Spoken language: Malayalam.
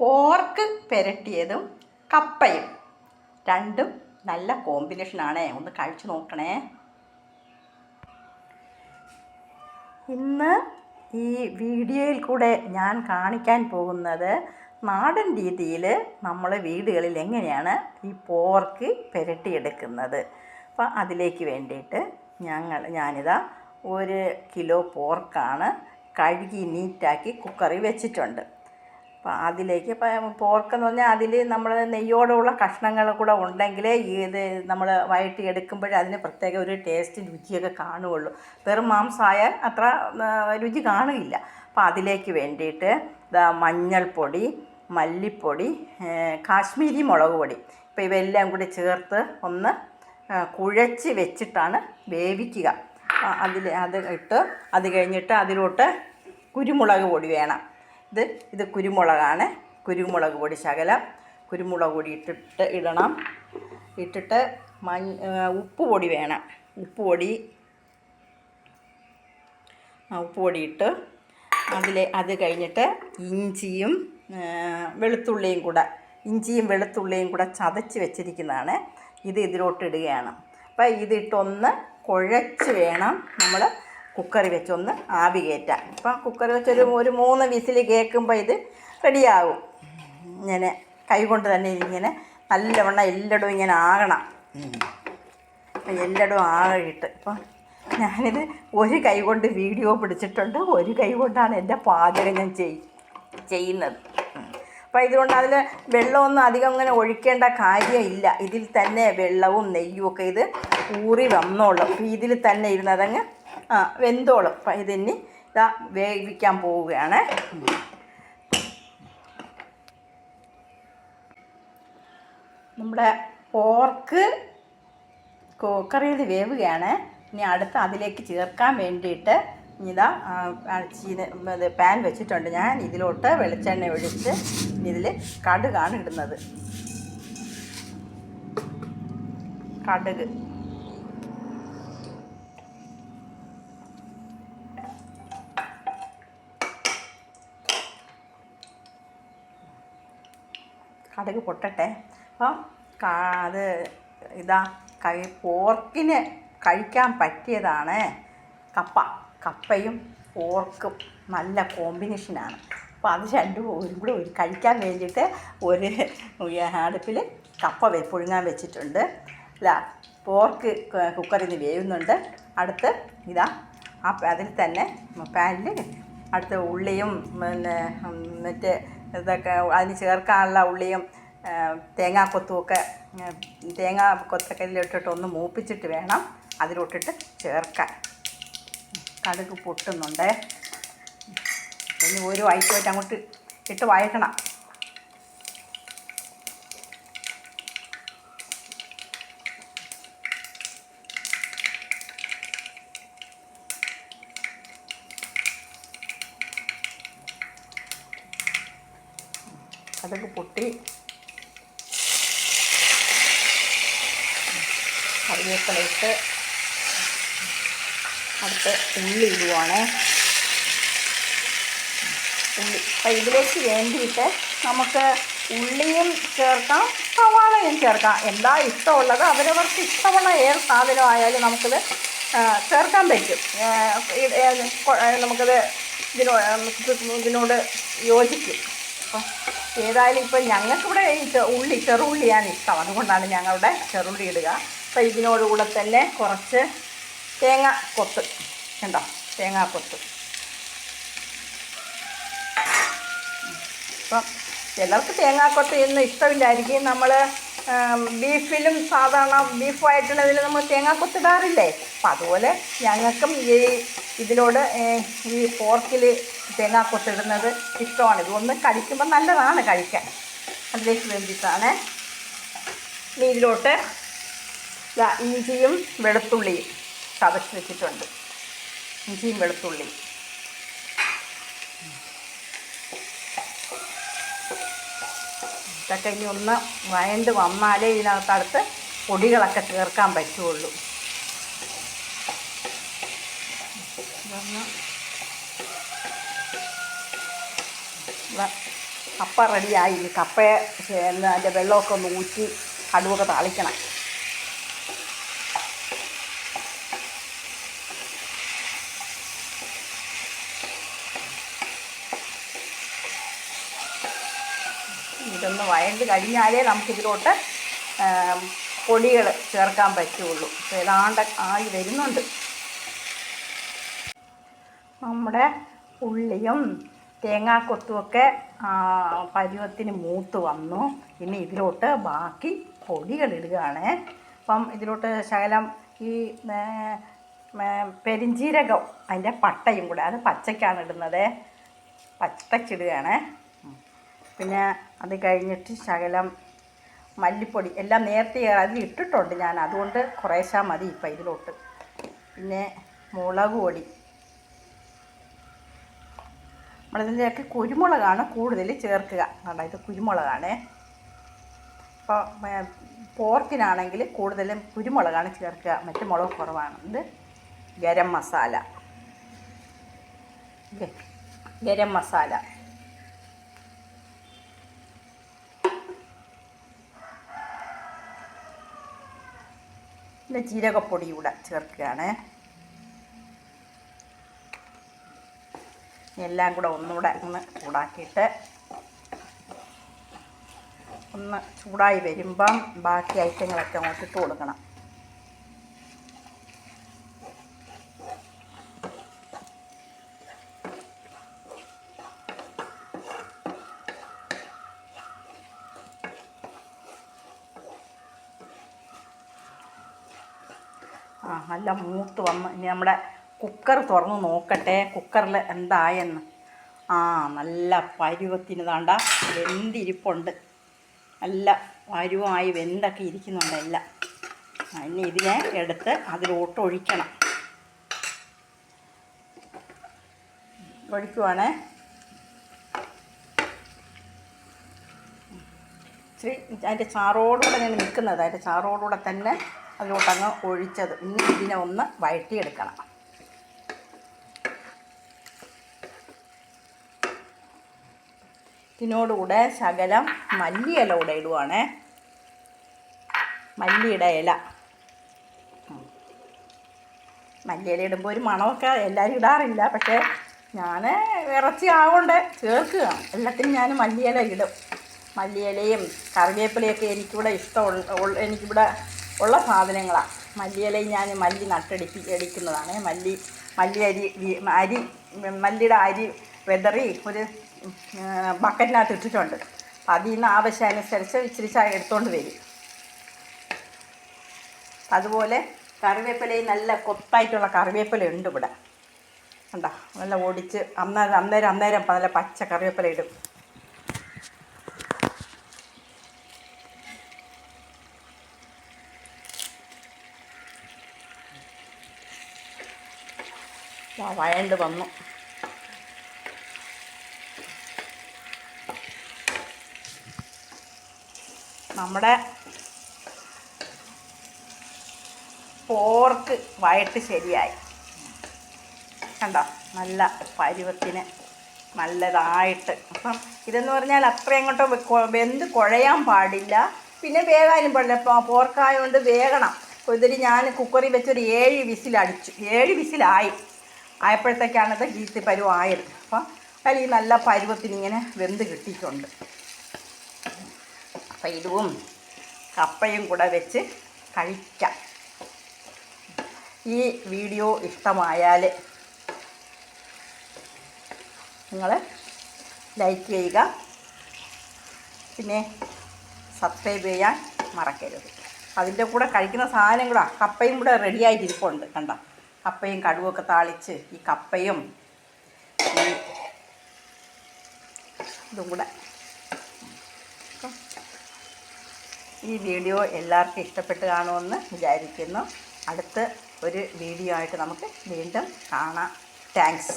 പോർക്ക് പെരട്ടിയതും കപ്പയും. രണ്ടും നല്ല കോമ്പിനേഷനാണേ ഒന്ന് കഴിച്ചു നോക്കണേ. ഇന്ന് ഈ വീഡിയോയിൽ കൂടെ ഞാൻ കാണിക്കാൻ പോകുന്നത് നാടൻ രീതിയിൽ നമ്മൾ വീടുകളിൽ എങ്ങനെയാണ് ഈ പോർക്ക് പുരട്ടിയെടുക്കുന്നത്. അപ്പോൾ അതിലേക്ക് വേണ്ടിയിട്ട് ഞങ്ങൾ ഞാനിതാ ഒരു കിലോ പോർക്കാണ് കഴുകി നീറ്റാക്കി കുക്കറിൽ വെച്ചിട്ടുണ്ട്. അപ്പോൾ അതിലേക്ക് ഇപ്പം പോർക്കെന്ന് പറഞ്ഞാൽ അതിൽ നമ്മൾ നെയ്യോടുള്ള കഷ്ണങ്ങൾ കൂടെ ഉണ്ടെങ്കിൽ ഇത് നമ്മൾ വയറ്റി എടുക്കുമ്പോഴേ അതിന് പ്രത്യേക ഒരു ടേസ്റ്റ് രുചിയൊക്കെ കാണുകയുള്ളൂ വെറും മാംസമായാൽ അത്ര രുചി കാണുകയില്ല. അപ്പം അതിലേക്ക് വേണ്ടിയിട്ട് മഞ്ഞൾപ്പൊടി മല്ലിപ്പൊടി കാശ്മീരി മുളക് പൊടി. ഇപ്പം ഇവയെല്ലാം കൂടി ചേർത്ത് ഒന്ന് കുഴച്ച് വെച്ചിട്ടാണ് വേവിക്കുക. അതിൽ അത് ഇട്ട് അത് കഴിഞ്ഞിട്ട് അതിലോട്ട് കുരുമുളക് പൊടി വേണം. ഇത് ഇത് കുരുമുളകാണ്. കുരുമുളക് പൊടി ശകലം. കുരുമുളക് പൊടി ഇട്ടിട്ട് ഇടണം. ഇട്ടിട്ട് മഞ്ഞ ഉപ്പ് പൊടി വേണം. ഉപ്പ് പൊടി ഉപ്പ് പൊടി ഇട്ട് അതിൽ അത് കഴിഞ്ഞിട്ട് ഇഞ്ചിയും വെളുത്തുള്ളിയും കൂടെ ഇഞ്ചിയും വെളുത്തുള്ളിയും കൂടെ ചതച്ച് വെച്ചിരിക്കുന്നതാണ്. ഇത് ഇതിലോട്ട് ഇടുകയാണ്. അപ്പോൾ ഇതിട്ടൊന്ന് കുഴച്ച് വേണം നമ്മൾ കുക്കറി വെച്ചൊന്ന് ആവി കയറ്റാം അപ്പം കുക്കറി വെച്ചൊരു ഒരു മൂന്ന് വിസിൽ കേൾക്കുമ്പോൾ ഇത് റെഡിയാകും ഇങ്ങനെ കൈകൊണ്ട് തന്നെ ഇങ്ങനെ നല്ലവണ്ണം എല്ലായിടും ഇങ്ങനെ ആകണം. അപ്പം എല്ലായിടും ആകിട്ട് ഇപ്പം ഞാനിത് ഒരു കൈ കൊണ്ട് വീഡിയോ പിടിച്ചിട്ടുണ്ട്. ഒരു കൈ കൊണ്ടാണ് എന്റെ പാചകം ഞാൻ ചെയ് ചെയ്യുന്നത്. അപ്പം ഇതുകൊണ്ട് അതിൽ വെള്ളമൊന്നും അധികം അങ്ങനെ ഒഴിക്കേണ്ട കാര്യമില്ല. ഇതിൽ തന്നെ വെള്ളവും നെയ്യും ഒക്കെ ഇത് ഊറി വന്നോളും. ഇതിൽ തന്നെ ഇരുന്നതങ്ങ് ആ വെന്തോളും അപ്പം ഇതാ വേവിക്കാൻ പോവുകയാണ്. നമ്മുടെ പോർക്ക് കുക്കറിയിൽ വേവുകയാണ്. ഇനി അടുത്ത് അതിലേക്ക് ചേർക്കാൻ വേണ്ടിയിട്ട് ഇതാ ചീന പാൻ വെച്ചിട്ടുണ്ട് ഞാൻ. ഇതിലോട്ട് വെളിച്ചെണ്ണ ഒഴിച്ച് ഇതിൽ കടുകാണ് ഇടുന്നത്. കടുക്. കടുക് പൊട്ടട്ടെ. അപ്പം അത് ഇതാ കൈ പോർക്കിന് കഴിക്കാൻ പറ്റിയതാണ്. കപ്പ കപ്പയും പോർക്കും നല്ല കോമ്പിനേഷനാണ് അപ്പോൾ അത് രണ്ടും ഒരു കൂടെ ഒരു കഴിക്കാൻ വേണ്ടിയിട്ട് ഒരു അടുപ്പിൽ കപ്പ പുഴുങ്ങാൻ വെച്ചിട്ടുണ്ട്. ഇല്ല പോർക്ക് കുക്കറിൽ നിന്ന് വേവുന്നുണ്ട്. അടുത്ത് ഇതാ ആ അതിൽ തന്നെ പാനിൽ അടുത്ത് ഉള്ളിയും പിന്നെ മറ്റ് ഇതൊക്കെ അതിന് ചേർക്കാനുള്ള ഉള്ളിയും തേങ്ങാ കൊത്തുമൊക്കെ ഒക്കെ ആ, തേങ്ങാ കൊത്തൊക്കെ ഒന്ന് മൂപ്പിച്ചിട്ട് വേണം അതിലോട്ടിട്ട് ചേർക്കാൻ. കടുക് പൊട്ടുന്നുണ്ട്. ഇനി ഒരു വയറ്റുമായിട്ട് അങ്ങോട്ട് ഇട്ട് വഴറ്റണം. കടുക് പൊട്ടി. കറിവേപ്പില ഇട്ട് അടുത്ത് ഉള്ളി ഇടുവാണ്. ഉള്ളി. അപ്പം ഇതിലേക്ക് വേണ്ടിയിട്ട് നമുക്ക് ഉള്ളിയും ചേർക്കാം സവാളയും ചേർക്കാം. എന്താ ഇഷ്ടമുള്ളത് അവരവർക്ക് ഇഷ്ടമുള്ള ഏത് സാധനമായാലും നമുക്കിത് ചേർക്കാൻ പറ്റും. നമുക്കത് ഇതിനോട് ഇതിനോട് യോജിക്കും. അപ്പം ഏതായാലും ഇപ്പം ഞങ്ങൾക്കിവിടെ ഈ ഉള്ളി ചെറുള്ളിയാണ് ഇഷ്ടം. അതുകൊണ്ടാണ് ഞങ്ങളുടെ ചെറുള്ളി ഇടുക. അപ്പം ഇതിനോടുകൂടെ തന്നെ കുറച്ച് തേങ്ങ കൊത്ത്. കണ്ടോ? തേങ്ങാ കൊത്ത്. അപ്പം ചിലർക്ക് തേങ്ങാക്കൊത്ത് ഇന്ന് ഇഷ്ടമില്ലായിരിക്കും. നമ്മൾ ബീഫിലും സാധാരണ ബീഫുമായിട്ടുള്ളതിൽ നമ്മൾ തേങ്ങാക്കൊത്ത് ഇടാറില്ലേ? അപ്പം അതുപോലെ ഞങ്ങൾക്കും ഈ ഇതിനോട് ഈ പോർക്കിൽ തേങ്ങാക്കൊത്ത് കൊത്തിടുന്നത് ഇഷ്ടമാണ്. ഇതൊന്ന് കഴിക്കുമ്പോൾ നല്ലതാണ് കഴിക്കാൻ. അതിലേക്ക് വേണ്ടിയിട്ടാണ് ദാ ഇഞ്ചിയും വെളുത്തുള്ളിയും ചതച്ച് വെച്ചിട്ടുണ്ട്. ഇഞ്ചിയും വെളുത്തുള്ളിയും. ഇതൊക്കെ ഇനി ഒന്ന് വയണ്ട് വന്നാലേ ഇതിനകത്തടുത്ത് പൊടികളൊക്കെ ചേർക്കാൻ പറ്റുള്ളൂ. കപ്പ റെഡിയായി. ഇനി കപ്പ എന്ന് അതിന്റെ വെള്ളമൊക്കെ ഒന്ന് ഊറ്റി കടുവൊക്കെ താളിക്കണം. ഇതൊന്ന് വഴണ്ട് കഴിഞ്ഞാലേ നമുക്കിതിലോട്ട് പൊടികൾ ചേർക്കാൻ പറ്റുള്ളൂ. അപ്പോൾ ഏതാണ്ട് ആയി വരുന്നുണ്ട്. നമ്മുടെ ഉള്ളിയും തേങ്ങാക്കൊത്തുമൊക്കെ പരുവത്തിന് മൂത്ത് വന്നു. ഇനി ഇതിലോട്ട് ബാക്കി പൊടികളിടുകയാണ്. അപ്പം ഇതിലോട്ട് ശകലം ഈ പെരിഞ്ചീരകം അതിന്റെ പട്ടയും കൂടെ അത് പച്ചയ്ക്കാണ് ഇടുന്നത്. പച്ചക്കിടുകയാണ്. പിന്നെ അത് കഴിഞ്ഞിട്ട് ശകലം മല്ലിപ്പൊടി എല്ലാം നേരത്തെ അതിൽ ഇട്ടിട്ടുണ്ട് ഞാൻ. അതുകൊണ്ട് കുറേശ്ശാ മതി ഇപ്പം ഇതിലോട്ട്. പിന്നെ മുളക് പൊടി. നമ്മളിതിന്റെയൊക്കെ കുരുമുളകാണ് കൂടുതൽ ചേർക്കുക. കണ്ടോ ഇത് കുരുമുളകാണ്. അപ്പോൾ പോർക്കിനാണെങ്കിൽ കൂടുതലും കുരുമുളകാണ് ചേർക്കുക. മറ്റു മുളക് കുറവാണ്. ഇത് ഗരം മസാല. ഗരം മസാല. പിന്നെ ജീരകപ്പൊടി കൂടെ ചേർക്കുകയാണ്. എല്ലാം കൂടെ ഒന്നുകൂടെ ഒന്ന് ചൂടാക്കിയിട്ട് ഒന്ന് ചൂടായി വരുമ്പം ബാക്കി ഐറ്റങ്ങളൊക്കെ അങ്ങോട്ട് ഇട്ട് കൊടുക്കണം. ആ നല്ല മൂത്ത് വന്ന് ഇനി നമ്മുടെ കുക്കർ തുറന്ന് നോക്കട്ടെ. കുക്കറിൽ എന്തായെന്ന്. ആ നല്ല പരുവത്തിന് താണ്ട വെന്തിരിപ്പുണ്ട്. നല്ല പരുവമായി വെന്തൊക്കെ ഇരിക്കുന്നുണ്ട് എല്ലാം. ഇനി ഇതിനെ എടുത്ത് അതിലോട്ട് ഒഴിക്കണം. ഒഴിക്കുവാണേ. ഇച്ചിരി അതിന്റെ ചാറോടുകൂടെ ഞാൻ നിൽക്കുന്നത്. അതിന്റെ ചാറോടുകൂടെ തന്നെ അതിലോട്ടങ്ങ് ഒഴിച്ചത്. ഇനി ഇതിനെ ഒന്ന് വഴറ്റിയെടുക്കണം. ഇതിനോടുകൂടെ ശകലം മല്ലിയില കൂടെ ഇടുവാണേ. മല്ലിയുടെ ഇല. മല്ലിയില ഇടുമ്പോൾ ഒരു മണമൊക്കെ എല്ലാവരും ഇടാറില്ല പക്ഷേ ഞാൻ ഇറച്ചി ആകൊണ്ട് ചേർക്കുക എല്ലാത്തിനും ഞാൻ മല്ലിയില ഇടും. മല്ലിയിലയും കറിവേപ്പിലയൊക്കെ എനിക്കിവിടെ ഇഷ്ടമുള്ള എനിക്കിവിടെ ഉള്ള സാധനങ്ങളാണ് മല്ലിയിലയും ഞാൻ മല്ലി നട്ടടിപ്പി അടിക്കുന്നതാണ് മല്ലി മല്ലി അരി അരി മല്ലിയുടെ അരി വെതറി ഒരു ബക്കറ്റിനകത്ത് ഇട്ടിട്ടുണ്ട്. അതിൽ നിന്ന് ആവശ്യാനുസരിച്ച് ഇച്ചിരി ചായ എടുത്തുകൊണ്ട് വരും. അതുപോലെ കറിവേപ്പിലയും നല്ല കൊത്തായിട്ടുള്ള കറിവേപ്പില ഉണ്ട് ഇവിടെ. എന്താ നല്ല ഓടിച്ച് അന്നേരം അന്നേരം അന്നേരം നല്ല പച്ച കറിവേപ്പില ഇടും. വയണ്ട് വന്നു. നമ്മുടെ പോർക്ക് വയറ്റ് ശരിയായി. കണ്ടോ? നല്ല പരുവത്തിന് നല്ലതായിട്ട്. അപ്പം ഇതെന്ന് പറഞ്ഞാൽ അത്രയും അങ്ങോട്ട് വെന്ത് കുഴയാൻ പാടില്ല. പിന്നെ വേകാനും പാടില്ല. പോർക്കായതുകൊണ്ട് വേകണം. ഇതിൽ ഞാൻ കുക്കറിൽ വെച്ചൊരു ഏഴ് വിസിലടിച്ചു ഏഴ് വിസിലായി. ആയപ്പോഴത്തേക്കാണത് ഗീത്തി പരുവായത്. അപ്പം അതിൽ നല്ല പരുവത്തിനിങ്ങനെ വെന്ത് കിട്ടിയിട്ടുണ്ട്. ഇതും കപ്പയും കൂടെ വെച്ച് കഴിക്കാം. ഈ വീഡിയോ ഇഷ്ടമായാൽ നിങ്ങൾ ലൈക്ക് ചെയ്യുക. പിന്നെ സബ്സ്ക്രൈബ് ചെയ്യാൻ മറക്കരുത്. അതിന്റെ കൂടെ കഴിക്കുന്ന സാധനം കൂടെ കപ്പയും കൂടെ റെഡിയായിട്ട് ഇരിപ്പുണ്ട് കണ്ട? കപ്പയും കടുവൊക്കെ താളിച്ച് ഈ കപ്പയും ഇതും കൂടെ ഈ വീഡിയോ എല്ലാവർക്കും ഇഷ്ടപ്പെട്ട് കാണുമെന്ന് വിചാരിക്കുന്നു. അടുത്ത ഒരു വീഡിയോ ആയിട്ട് നമുക്ക് വീണ്ടും കാണാം. താങ്ക്സ്